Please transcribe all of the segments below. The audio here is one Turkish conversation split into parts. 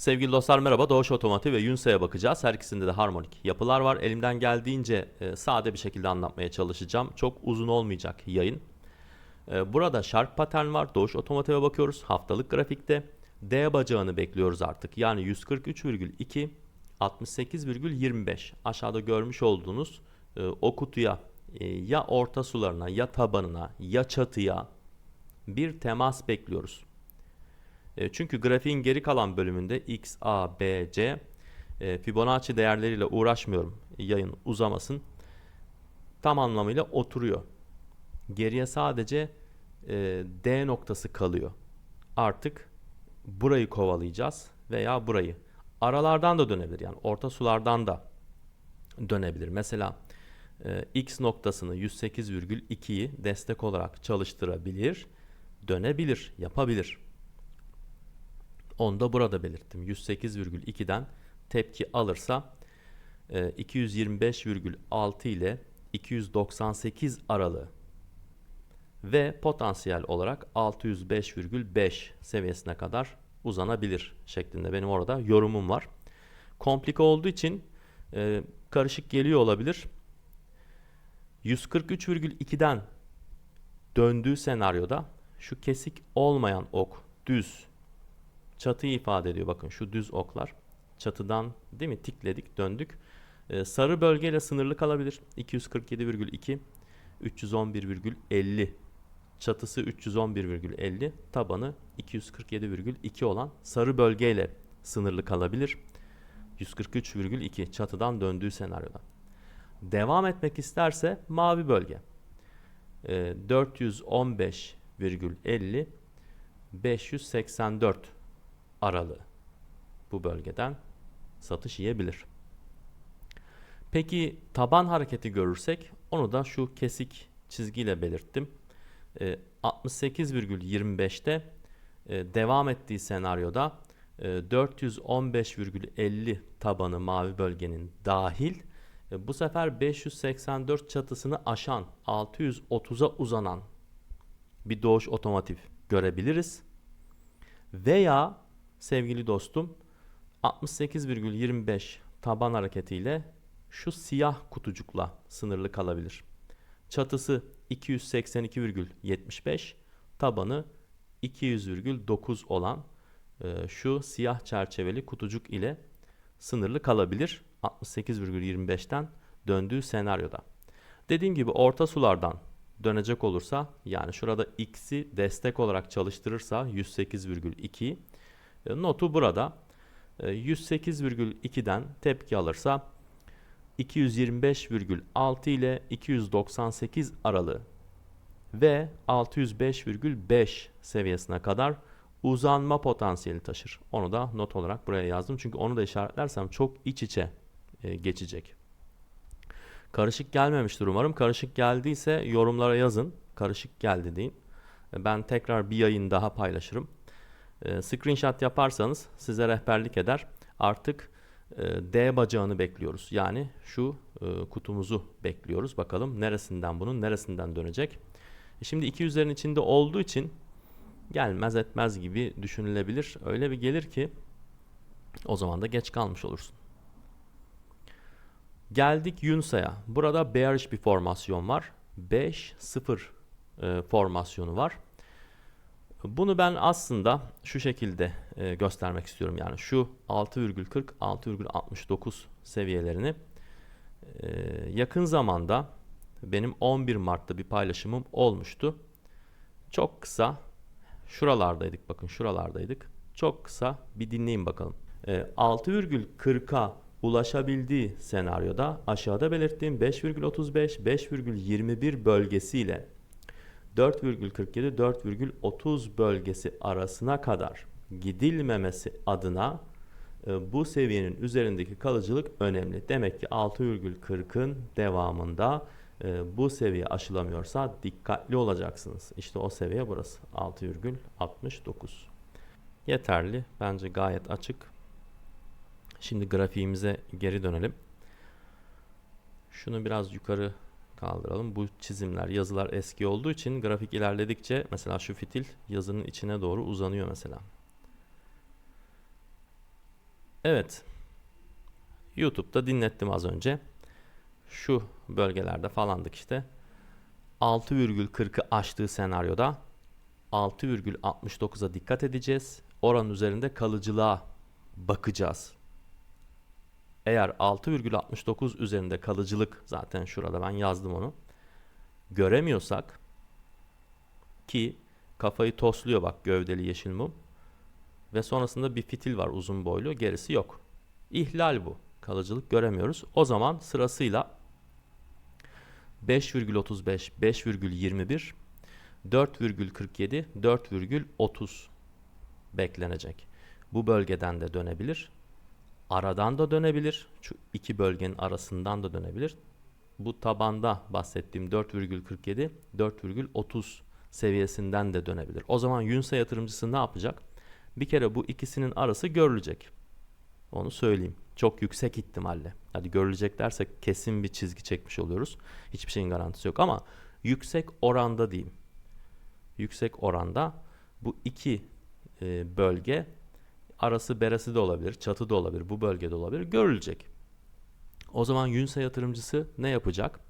Sevgili dostlar merhaba. Doğuş Otomotiv ve Yunsa'ya bakacağız. Her ikisinde de harmonik yapılar var. Elimden geldiğince e, sade bir şekilde anlatmaya çalışacağım. Çok uzun olmayacak yayın. E, burada şark patern var. Doğuş Otomotiv'e bakıyoruz. Haftalık grafikte. D bacağını bekliyoruz artık. Yani 143,2 68,25 aşağıda görmüş olduğunuz e, o kutuya e, ya orta sularına ya tabanına ya çatıya bir temas bekliyoruz. E, Çünkü grafiğin geri kalan bölümünde X, A, B, C e, Fibonacci değerleriyle uğraşmıyorum. Yayın uzamasın. Tam anlamıyla oturuyor. Geriye sadece e, D noktası kalıyor. Artık burayı kovalayacağız veya burayı. Aralardan da dönebilir yani orta sulardan da dönebilir. Mesela X noktasını 108,2'yi destek olarak çalıştırabilir, dönebilir, yapabilir. Onu da burada belirttim. 108,2'den tepki alırsa e, 225,6 ile 298 aralığı ve potansiyel olarak 605,5 seviyesine kadar uzanabilir şeklinde benim orada yorumum var. Komplike olduğu için e, karışık geliyor olabilir. 143,2'den döndüğü senaryoda şu kesik olmayan ok düz çatıyı ifade ediyor. Bakın şu düz oklar. Çatıdan değil mi tikledik döndük. Ee, sarı bölgeyle sınırlı kalabilir. 247,2 311,50 çatısı 311,50 tabanı 247,2 olan sarı bölgeyle sınırlı kalabilir. 143,2 çatıdan döndüğü senaryoda. Devam etmek isterse mavi bölge. Ee, 415,50 584 aralığı bu bölgeden satış yiyebilir. Peki taban hareketi görürsek onu da şu kesik çizgiyle belirttim. E, 68,25'te e, devam ettiği senaryoda e, 415,50 tabanı mavi bölgenin dahil e, bu sefer 584 çatısını aşan 630'a uzanan bir doğuş otomotiv görebiliriz. Veya sevgili dostum 68,25 taban hareketiyle şu siyah kutucukla sınırlı kalabilir. Çatısı 282,75 tabanı 200,9 olan e, şu siyah çerçeveli kutucuk ile sınırlı kalabilir 68,25'ten döndüğü senaryoda. Dediğim gibi orta sulardan dönecek olursa yani şurada x'i destek olarak çalıştırırsa 108,2 e, notu burada e, 108,2'den tepki alırsa 225,6 ile 298 aralığı ve 605,5 seviyesine kadar uzanma potansiyeli taşır. Onu da not olarak buraya yazdım. Çünkü onu da işaretlersem çok iç içe e, geçecek. Karışık gelmemiştir umarım. Karışık geldiyse yorumlara yazın. Karışık geldi deyin. E, Ben tekrar bir yayın daha paylaşırım. E, screenshot yaparsanız size rehberlik eder. Artık e, D bacağını bekliyoruz. Yani şu e, kutumuzu bekliyoruz. Bakalım neresinden bunun neresinden dönecek. E, Şimdi 200'lerin içinde olduğu için gelmez etmez gibi düşünülebilir. Öyle bir gelir ki o zaman da geç kalmış olursun. Geldik Yunsa'ya. Burada bearish bir formasyon var. 5-0 e, formasyonu var. Bunu ben aslında şu şekilde e, göstermek istiyorum. Yani şu 6,40 6,69 seviyelerini e, yakın zamanda benim 11 Mart'ta bir paylaşımım olmuştu. Çok kısa şuralardaydık bakın şuralardaydık. Çok kısa bir dinleyin bakalım. E, 6,40'a ulaşabildiği senaryoda aşağıda belirttiğim 5,35 5,21 bölgesiyle 4,47 4,30 bölgesi arasına kadar gidilmemesi adına e, bu seviyenin üzerindeki kalıcılık önemli. Demek ki 6,40'ın devamında e, bu seviye aşılamıyorsa dikkatli olacaksınız. İşte o seviye burası 6,69. Yeterli. Bence gayet açık. Şimdi grafiğimize geri dönelim. Şunu biraz yukarı kaldıralım. Bu çizimler, yazılar eski olduğu için grafik ilerledikçe mesela şu fitil yazının içine doğru uzanıyor mesela. Evet. YouTube'da dinlettim az önce. Şu bölgelerde falandık işte. 6,40'ı aştığı senaryoda 6,69'a dikkat edeceğiz. Oranın üzerinde kalıcılığa bakacağız. Eğer 6,69 üzerinde kalıcılık zaten şurada ben yazdım onu. Göremiyorsak ki kafayı tosluyor bak gövdeli yeşil mum. Ve sonrasında bir fitil var uzun boylu gerisi yok. İhlal bu. Kalıcılık göremiyoruz. O zaman sırasıyla 5,35, 5,21, 4,47, 4,30 beklenecek. Bu bölgeden de dönebilir. Aradan da dönebilir. Şu iki bölgenin arasından da dönebilir. Bu tabanda bahsettiğim 4,47, 4,30 seviyesinden de dönebilir. O zaman Yunsa yatırımcısı ne yapacak? Bir kere bu ikisinin arası görülecek. Onu söyleyeyim. Çok yüksek ihtimalle. Hadi görülecek dersek kesin bir çizgi çekmiş oluyoruz. Hiçbir şeyin garantisi yok ama yüksek oranda diyeyim. Yüksek oranda bu iki e, bölge arası beresi de olabilir, çatı da olabilir, bu bölgede olabilir görülecek. O zaman Yunsa yatırımcısı ne yapacak?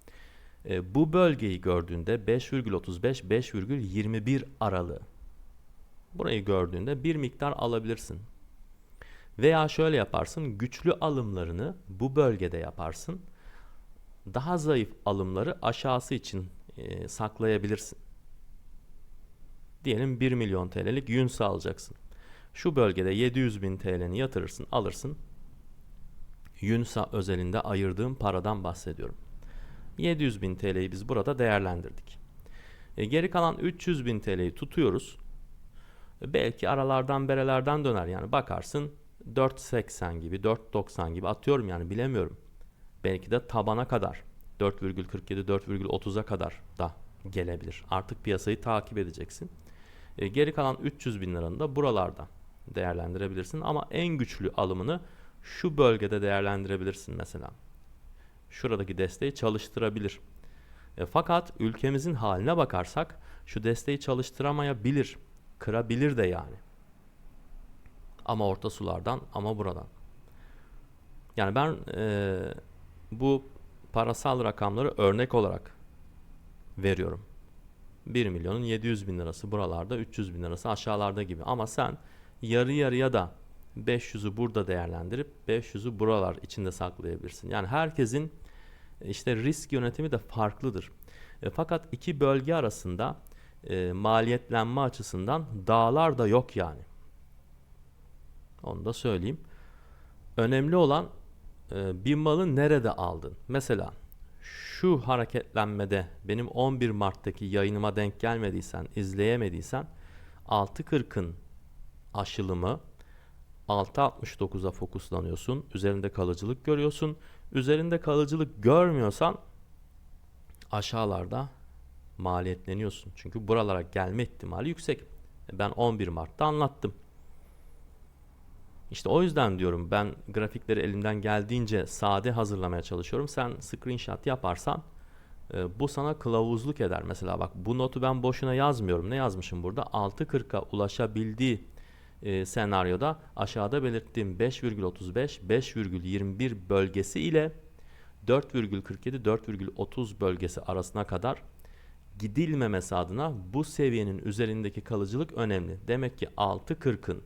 E, bu bölgeyi gördüğünde 5,35 5,21 aralığı burayı gördüğünde bir miktar alabilirsin. Veya şöyle yaparsın güçlü alımlarını bu bölgede yaparsın. Daha zayıf alımları aşağısı için e, saklayabilirsin. Diyelim 1 milyon TL'lik Yunsa alacaksın. Şu bölgede 700 bin TL'ni yatırırsın alırsın. Yunsa özelinde ayırdığım paradan bahsediyorum. 700 bin TL'yi biz burada değerlendirdik. E, geri kalan 300 bin TL'yi tutuyoruz. E, belki aralardan berelerden döner yani bakarsın 4.80 gibi 4.90 gibi atıyorum yani bilemiyorum. Belki de tabana kadar 4,47 4,30'a kadar da gelebilir. Artık piyasayı takip edeceksin. E, geri kalan 300 bin liranı da buralarda değerlendirebilirsin. Ama en güçlü alımını şu bölgede değerlendirebilirsin mesela. Şuradaki desteği çalıştırabilir. E, fakat ülkemizin haline bakarsak şu desteği çalıştıramayabilir. Kırabilir de yani. Ama orta sulardan ama buradan. Yani ben e, bu parasal rakamları örnek olarak veriyorum. 1 milyonun 700 bin lirası buralarda 300 bin lirası aşağılarda gibi. Ama sen yarı yarıya da 500'ü burada değerlendirip 500'ü buralar içinde saklayabilirsin. Yani herkesin işte risk yönetimi de farklıdır. E, fakat iki bölge arasında e, maliyetlenme açısından dağlar da yok yani. Onu da söyleyeyim. Önemli olan e, bir malı nerede aldın? Mesela şu hareketlenmede benim 11 Mart'taki yayınıma denk gelmediysen, izleyemediysen 6.40'ın aşılımı 6.69'a fokuslanıyorsun. Üzerinde kalıcılık görüyorsun. Üzerinde kalıcılık görmüyorsan aşağılarda maliyetleniyorsun. Çünkü buralara gelme ihtimali yüksek. Ben 11 Mart'ta anlattım. İşte o yüzden diyorum ben grafikleri elimden geldiğince sade hazırlamaya çalışıyorum. Sen screenshot yaparsan e, bu sana kılavuzluk eder. Mesela bak bu notu ben boşuna yazmıyorum. Ne yazmışım burada? 6.40'a ulaşabildiği e, senaryoda aşağıda belirttiğim 5,35 5,21 bölgesi ile 4,47 4,30 bölgesi arasına kadar gidilmemesi adına bu seviyenin üzerindeki kalıcılık önemli. Demek ki 6.40'ın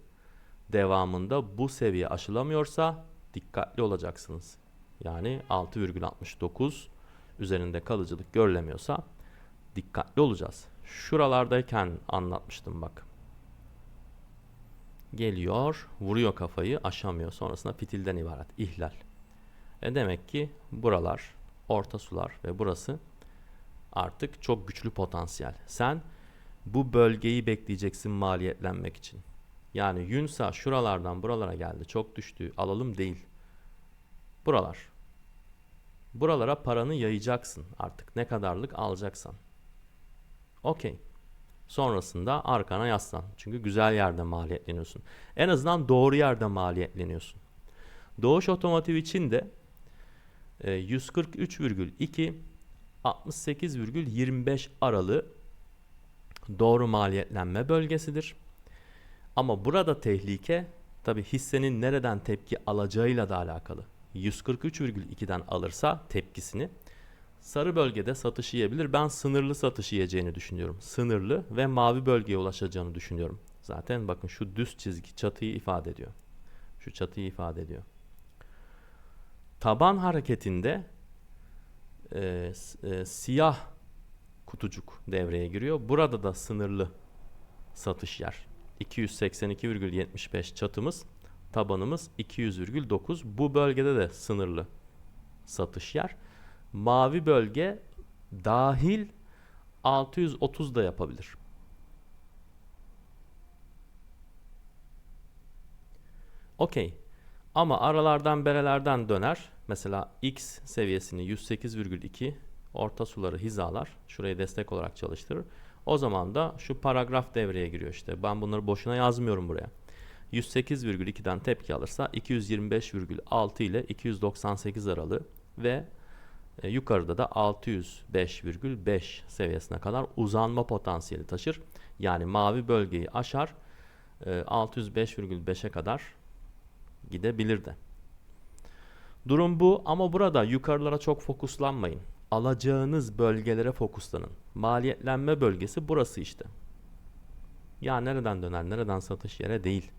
devamında bu seviye aşılamıyorsa dikkatli olacaksınız. Yani 6,69 üzerinde kalıcılık görülemiyorsa dikkatli olacağız. Şuralardayken anlatmıştım bak. Geliyor, vuruyor kafayı, aşamıyor. Sonrasında fitilden ibaret, ihlal. E demek ki buralar, orta sular ve burası artık çok güçlü potansiyel. Sen bu bölgeyi bekleyeceksin maliyetlenmek için. Yani Yunsa şuralardan buralara geldi. Çok düştü. Alalım değil. Buralar. Buralara paranı yayacaksın artık. Ne kadarlık alacaksan. Okey. Sonrasında arkana yaslan. Çünkü güzel yerde maliyetleniyorsun. En azından doğru yerde maliyetleniyorsun. Doğuş Otomotiv için de 143,2 68,25 aralığı doğru maliyetlenme bölgesidir. Ama burada tehlike Tabi hissenin nereden tepki alacağıyla da alakalı. 143,2'den alırsa tepkisini sarı bölgede satış yiyebilir. Ben sınırlı satış yiyeceğini düşünüyorum. Sınırlı ve mavi bölgeye ulaşacağını düşünüyorum. Zaten bakın şu düz çizgi çatıyı ifade ediyor. Şu çatıyı ifade ediyor. Taban hareketinde e, e, siyah kutucuk devreye giriyor. Burada da sınırlı satış yer. 282,75 çatımız, tabanımız 200,9. Bu bölgede de sınırlı satış yer. Mavi bölge dahil 630 da yapabilir. Okey. Ama aralardan berelerden döner. Mesela X seviyesini 108,2 orta suları hizalar. Şurayı destek olarak çalıştırır. O zaman da şu paragraf devreye giriyor işte. Ben bunları boşuna yazmıyorum buraya. 108,2'den tepki alırsa 225,6 ile 298 aralığı ve e, yukarıda da 605,5 seviyesine kadar uzanma potansiyeli taşır. Yani mavi bölgeyi aşar e, 605,5'e kadar gidebilir de. Durum bu ama burada yukarılara çok fokuslanmayın. Alacağınız bölgelere fokuslanın. Maliyetlenme bölgesi burası işte. Ya nereden döner, nereden satış yere değil.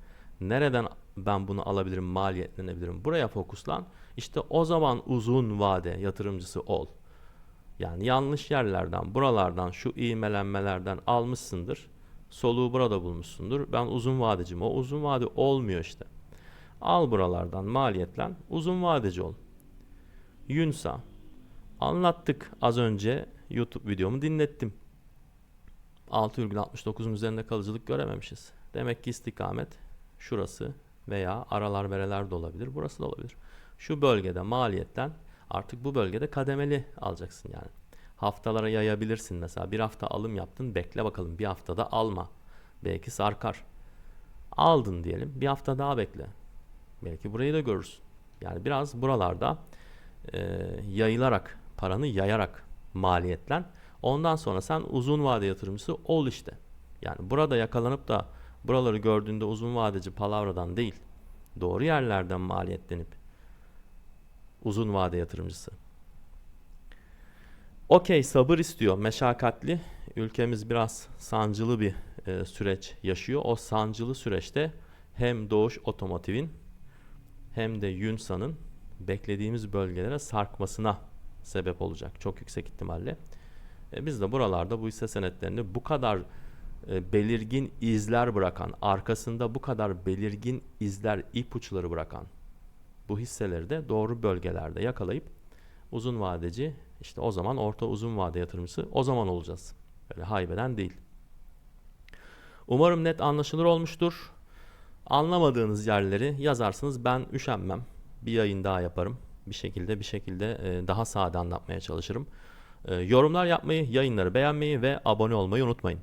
Nereden ben bunu alabilirim, maliyetlenebilirim. Buraya fokuslan. İşte o zaman uzun vade yatırımcısı ol. Yani yanlış yerlerden, buralardan, şu iğmelenmelerden almışsındır. Soluğu burada bulmuşsundur. Ben uzun vadeciyim. O uzun vade olmuyor işte. Al buralardan maliyetlen, uzun vadeci ol. Yunsa. Anlattık az önce YouTube videomu dinlettim. 6,69'un üzerinde kalıcılık görememişiz. Demek ki istikamet şurası veya aralar vereler de olabilir. Burası da olabilir. Şu bölgede maliyetten artık bu bölgede kademeli alacaksın yani. Haftalara yayabilirsin mesela. Bir hafta alım yaptın bekle bakalım. Bir haftada alma. Belki sarkar. Aldın diyelim. Bir hafta daha bekle. Belki burayı da görürsün. Yani biraz buralarda e, yayılarak, paranı yayarak maliyetlen. Ondan sonra sen uzun vade yatırımcısı ol işte. Yani burada yakalanıp da buraları gördüğünde uzun vadeci palavradan değil, doğru yerlerden maliyetlenip uzun vade yatırımcısı. Okey sabır istiyor, meşakkatli. Ülkemiz biraz sancılı bir e, süreç yaşıyor. O sancılı süreçte hem Doğuş Otomotiv'in hem de Yunsa'nın beklediğimiz bölgelere sarkmasına sebep olacak çok yüksek ihtimalle. E, biz de buralarda bu hisse senetlerini bu kadar belirgin izler bırakan, arkasında bu kadar belirgin izler, ipuçları bırakan bu hisseleri de doğru bölgelerde yakalayıp uzun vadeci işte o zaman orta uzun vade yatırımcısı o zaman olacağız. Böyle haybeden değil. Umarım net anlaşılır olmuştur. Anlamadığınız yerleri yazarsınız. Ben üşenmem. Bir yayın daha yaparım. Bir şekilde bir şekilde e, daha sade anlatmaya çalışırım. E, yorumlar yapmayı, yayınları beğenmeyi ve abone olmayı unutmayın.